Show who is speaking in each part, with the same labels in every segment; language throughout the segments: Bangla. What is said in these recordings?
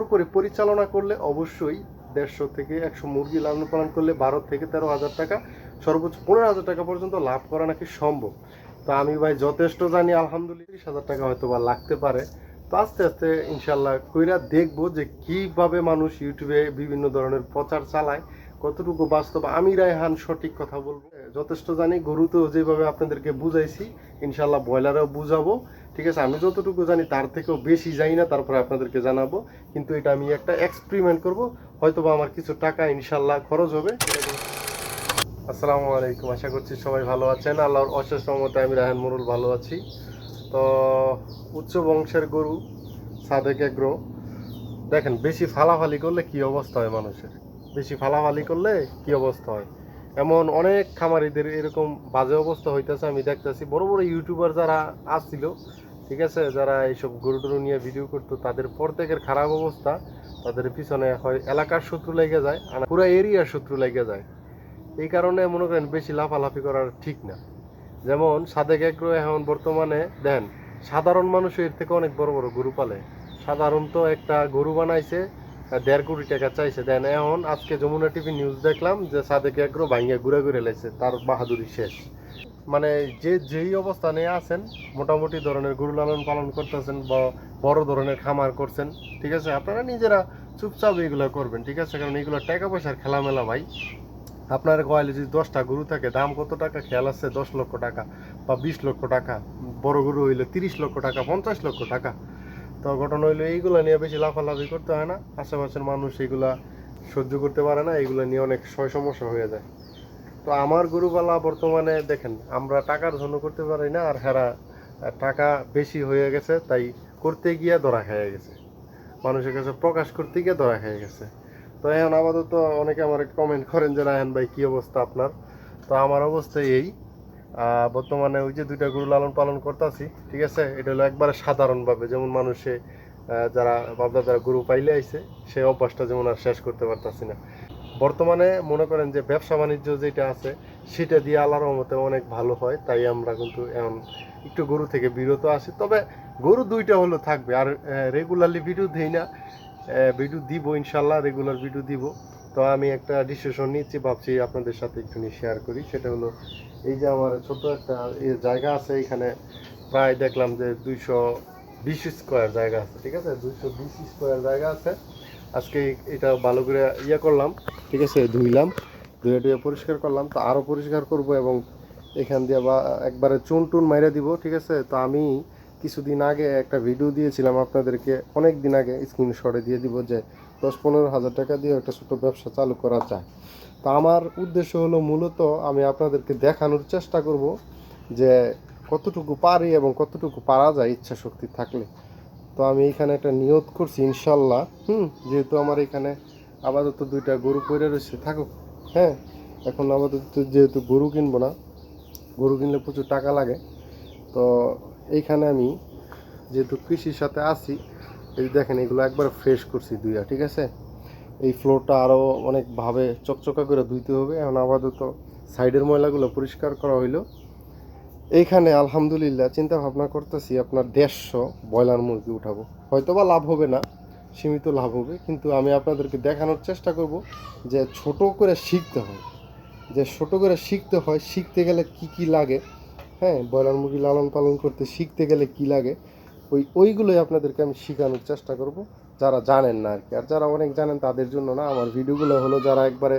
Speaker 1: সুন্দর করে পরিচালনা করলে অবশ্যই দেড়শো থেকে একশো মুরগি লালন পালন করলে বারো থেকে তেরো হাজার টাকা, সর্বোচ্চ পনেরো হাজার টাকা পর্যন্ত লাভ করা নাকি সম্ভব? তো আমি ভাই যথেষ্ট জানি, আলহামদুলিল্লাহ, তিরিশ হাজার টাকা হয়তো বা লাগতে পারে। তো আস্তে আস্তে ইনশাল্লাহ কইরা দেখব যে কীভাবে মানুষ ইউটিউবে বিভিন্ন ধরনের প্রচার চালায়, কতটুকু বাস্তব, আমি রায়হান সঠিক কথা বলব? যথেষ্ট জানি, গরু তো যেভাবে আপনাদেরকে বুঝাইছি ইনশাল্লাহ ব্রয়লারও বুঝাবো। ঠিক আছে, আমি যতটুকু জানি তার থেকেও বেশি জানি না, তারপরে আপনাদেরকে জানাব। কিন্তু এটা আমি একটা এক্সপেরিমেন্ট করব হয়তো বা আমার কিছু টাকা ইনশাল্লাহ খরচ হবে। আসসালামু আলাইকুম, আশা করছি সবাই ভালো আছেন। আল্লাহর অশেষ রহমতে আমি রায়হান মুরুল ভালো আছি। তো, উচ্চ বংশের গরু, সাদেক এগ্রো। দেখেন, বেশি ফালাফালি করলে কি অবস্থা হয় মানুষের? বেশি ফালাফালি করলে কি অবস্থা হয়? এমন অনেক খামারিদের এরকম বাজে অবস্থা হইতেছে, আমি দেখতেছি। বড় বড় ইউটিউবার যারা আসছিল, ঠিক আছে, যারা এইসব গরু টরু নিয়ে ভিডিও করতো, তাদের প্রত্যেকের খারাপ অবস্থা। তাদের পিছনে হয় এলাকার শত্রু লেগে যায়, আর পুরো এরিয়ার শত্রু লেগে যায়। এই কারণে মনে করেন বেশি লাফালাফি করার ঠিক না। যেমন সাদেক এগ্রো এখন বর্তমানে দেন সাধারণ মানুষ এর থেকে অনেক বড় বড় গরু পালে। সাধারণত একটা গরু বানাইছে দেড় কোটি টাকা চাইছে। দেন এখন আজকে যমুনা টিভি নিউজ দেখলাম যে সাদেক এগ্রো ভাঙ্গা ঘুরে ঘুরে লাইছে, তার বাহাদুরি শেষ। মানে যে যেই অবস্থানে আছেন, মোটামুটি ধরনের গরু লালন পালন করতেছেন বা বড় ধরনের খামার করছেন, ঠিক আছে? আপনারা নিজেরা চুপচাপ এগুলো করবেন, ঠিক আছে? কারণ এগুলো টাকা পয়সার খেলামেলা ভাই। আপনার গোয়ালে যদি দশটা গরু থাকে, দাম কত টাকা? খেয়াল আছে, দশ লক্ষ টাকা বা বিশ লক্ষ টাকা। বড় গরু হইলে তিরিশ লক্ষ টাকা, পঞ্চাশ লক্ষ টাকা। তো ঘটনা হইল, এইগুলো নিয়ে বেশি লাফালাফি করতে হয় না। আশেপাশের মানুষ এইগুলা সহ্য করতে পারে না, এইগুলো নিয়ে অনেক সয় সমস্যা হয়ে যায়। তো আমার গরুপালা বর্তমানে দেখেন, আমরা টাকার জন্য করতে পারি না, আর হেরা টাকা বেশি হয়ে গেছে, তাই করতে গিয়ে ধরা খেয়ে গেছে। মানুষের কাছে প্রকাশ করতে গিয়ে ধরা খেয়ে গেছে। তো এখন আপাতত অনেকে আমার কমেন্ট করেন যে, রায়হান ভাই, কী অবস্থা আপনার? তো আমার অবস্থা এই বর্তমানে ওই যে দুইটা গরু লালন পালন করতেছি, ঠিক আছে? এটা হলো একবারে সাধারণভাবে, যেমন মানুষে যারা বাপদা যারা গরু পাইলে আইছে সেই অভ্যাসটা যেমন আর শেষ করতে পারতাছি না। বর্তমানে মনে করেন যে ব্যবসা বাণিজ্য যেটা আছে, সেটা দিয়ে আল্লাহর রহমতে অনেক ভালো হয়, তাই আমরা কিন্তু এখন একটু গরু থেকে বিরত আছি। তবে গরু দুইটা হলো থাকবে, আর রেগুলারলি ভিডিও দিই না ভিডিও দিব ইনশাল্লাহ রেগুলার ভিডিও দিব। তো আমি একটা ডিসিশন নিচ্ছি, ভাবছি আপনাদের সাথে একটু শেয়ার করি, সেটা হলো এই যে আমার ছোট একটা জায়গা আছে, এখানে প্রায় দেখলাম যে দুইশো বিশ স্কোয়ার জায়গা আছে, ঠিক আছে? দুইশো বিশ স্কোয়ার জায়গা আছে। আজকে এটা ভালো করে ইয়ে করলাম, ঠিক আছে? ধুইলাম, ধুয়ে টুয়ে পরিষ্কার করলাম। তো আরও পরিষ্কার করব এবং এখান দিয়ে বা একবারে চুন টুন মাইরা দিব, ঠিক আছে? তো আমি কিছুদিন আগে একটা ভিডিও দিয়েছিলাম আপনাদেরকে অনেক দিন আগে স্ক্রিনশটে দিয়ে দিব যে দশ পনেরো হাজার টাকা দিয়ে একটা ছোটো ব্যবসা চালু করা যায়। তো আমার উদ্দেশ্য হলো মূলত আমি আপনাদেরকে দেখানোর চেষ্টা করব যে কতটুকু পারি এবং কতটুকু পারা যায় ইচ্ছা শক্তি থাকলে। তো আমি এখানে একটা নিয়ত করছি, ইনশাল্লাহ। হুম, যেহেতু আমার এখানে আপাতত দুইটা গরু পড়ে রয়েছে, থাকুক। হ্যাঁ এখন আপাতত যেহেতু গরু কিনবো না, গরু কিনলে প্রচুর টাকা লাগে। তো এইখানে আমি যেহেতু কৃষির সাথে আছি, এই দেখেন এগুলো একবার ফ্রেশ করছি দুইয়া ঠিক আছে? এই ফ্লোরটা আরও অনেকভাবে চকচকা করে ধুইতে হবে। এখন আপাতত সাইডের ময়লাগুলো পরিষ্কার করা হইল। এইখানে আলহামদুলিল্লাহ চিন্তা ভাবনা করতেছি আপনার দেড়শো ব্রয়লার মুরগি উঠাবো। হয়তো বা লাভ হবে না, সীমিত লাভ হবে, কিন্তু আমি আপনাদেরকে দেখানোর চেষ্টা করব যে ছোট করে শিখতে হয়। যে ছোট করে শিখতে হয়, শিখতে গেলে কি কি লাগে? হ্যাঁ ব্রয়লার মুরগি লালন পালন করতে শিখতে গেলে কি লাগে? ওই ওইগুলোই আপনাদেরকে আমি শেখানোর চেষ্টা করব। যারা জানেন না আর কি। আর যারা অনেক জানেন তাদের জন্য না, আমার ভিডিওগুলো হলো যারা একবারে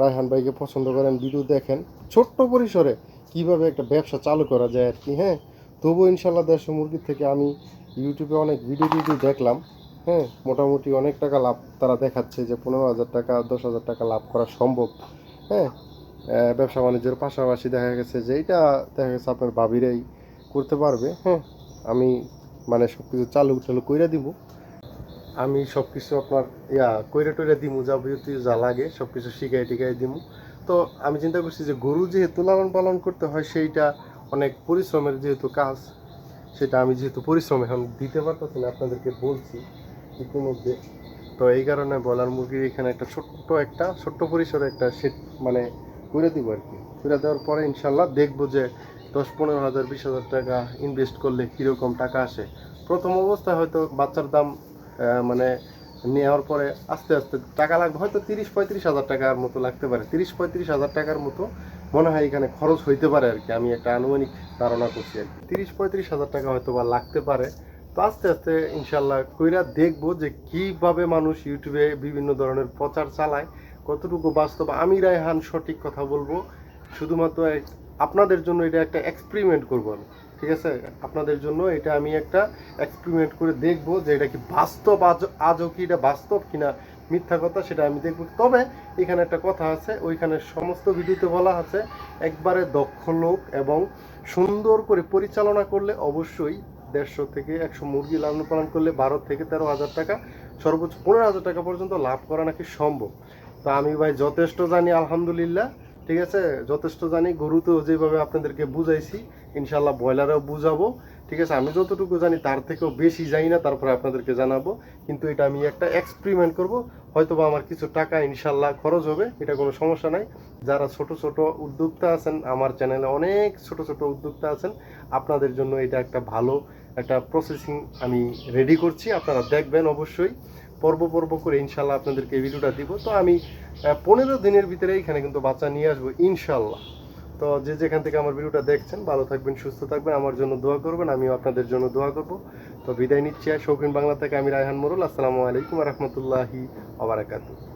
Speaker 1: রায়হান ভাইকে পছন্দ করেন ভিডিও দেখেন। ছোট্ট পরিসরে কীভাবে একটা ব্যবসা চালু করা যায় আর কি হ্যাঁ? তবুও ইনশাল্লাহ দেড়শো মুরগির থেকে আমি ইউটিউবে অনেক ভিডিও টিডিও দেখলাম হ্যাঁ? মোটামুটি অনেক টাকা লাভ, তারা দেখাচ্ছে যে পনেরো হাজার টাকা, দশ হাজার টাকা লাভ করা সম্ভব হ্যাঁ? ব্যবসা বাণিজ্যের পাশাপাশি দেখা গেছে যে এইটা দেখা গেছে আপনার ভাবিরাই করতে পারবে হ্যাঁ? আমি মানে সব কিছু চালু চালু কইরা দিব। আমি সব কিছু আপনার, ইয়া, কইরে টইরে দিমু যা বিরতি যা লাগে সব কিছু শিখাই টিকাই দিমু। তো আমি চিন্তা করছি যে গরু যেহেতু লালন পালন করতে হয়, সেইটা অনেক পরিশ্রমের যেহেতু কাজ, সেটা আমি যেহেতু পরিশ্রম এখন দিতে পারতেছি না, আপনাদেরকে বলছি ইতিমধ্যে। তো এই কারণে ব্রয়লার মুরগির এখানে একটা ছোট্ট একটা, ছোট্ট পরিসরে একটা সেট মানে করে দিব আর কি। করে দেওয়ার পরে ইনশাল্লাহ দেখব যে দশ, পনেরো হাজার, বিশ হাজার টাকা ইনভেস্ট করলে কীরকম টাকা আসে। প্রথম অবস্থায় হয়তো বাচ্চার দাম মানে নেওয়ার পরে আস্তে আস্তে টাকা লাগবে। হয়তো তিরিশ পঁয়ত্রিশ হাজার টাকার মতো লাগতে পারে। তিরিশ পঁয়ত্রিশ হাজার টাকার মতো মনে হয় এখানে খরচ হইতে পারে আর কি। আমি একটা আনুমানিক ধারণা করছি আর কি। তিরিশ পঁয়ত্রিশ হাজার টাকা হয়তো বা লাগতে পারে। তো আস্তে আস্তে ইনশাল্লাহ কইরা দেখব যে কীভাবে মানুষ ইউটিউবে বিভিন্ন ধরনের প্রচার চালায়, কতটুকু বাস্তব। আমি রায়হান সঠিক কথা বলব। শুধুমাত্র আপনাদের জন্য এটা একটা এক্সপেরিমেন্ট করব আমি। ঠিক আছে? আপনাদের জন্য এটা আমি একটা এক্সপেরিমেন্ট করে দেখব যে এটা কি বাস্তব আজ, আজও কি এটা বাস্তব কিনা মিথ্যা কথা সেটা আমি দেখব। তবে এখানে একটা কথা আছে, ওইখানে সমস্ত ভিডিওতে বলা আছে, একবারে দক্ষ লোক এবং সুন্দর করে পরিচালনা করলে অবশ্যই দেড়শো থেকে একশো মুরগি লালন পালন করলে বারো থেকে তেরো হাজার টাকা, সর্বোচ্চ পনেরো হাজার টাকা পর্যন্ত লাভ করা নাকি সম্ভব? তো আমি ভাই যথেষ্ট জানি, আলহামদুলিল্লাহ। ঠিক আছে? যথেষ্ট জানি গরুতেও যেভাবে আপনাদেরকে বুঝাইছি ইনশাল্লাহ ব্রয়লারেও বুঝাবো, ঠিক আছে? আমি যতটুকু জানি, তার থেকেও বেশি জানি না, তারপরে আপনাদেরকে জানাব। কিন্তু এটা আমি একটা এক্সপেরিমেন্ট করব হয়তো বা আমার কিছু টাকা ইনশাল্লাহ খরচ হবে, এটা কোনো সমস্যা নাই। যারা ছোট ছোট উদ্যোক্তা আছেন, আমার চ্যানেলে অনেক ছোট ছোট উদ্যোক্তা আছেন, আপনাদের জন্য এটা একটা ভালো একটা প্রসেসিং আমি রেডি করছি, আপনারা দেখবেন অবশ্যই। পর্ব পর্ব করে ইনশাল্লাহ আপনাদেরকে এই ভিডিওটা দিব। তো আমি পনেরো দিনের ভিতরে এখানে কিন্তু বাচ্চা নিয়ে আসব, ইনশাল্লাহ। তো যে যেখান থেকে আমার ভিডিওটা দেখছেন, ভালো থাকবেন, সুস্থ থাকবেন, আমার জন্য দোয়া করবেন, আমিও আপনাদের জন্য দোয়া করব। তো বিদায় নিচ্ছি আর শৌখিন বাংলা থেকে আমি রায়হান মোরুল, আসসালামু আলাইকুম রহমতুল্লাহি আবরাকাতু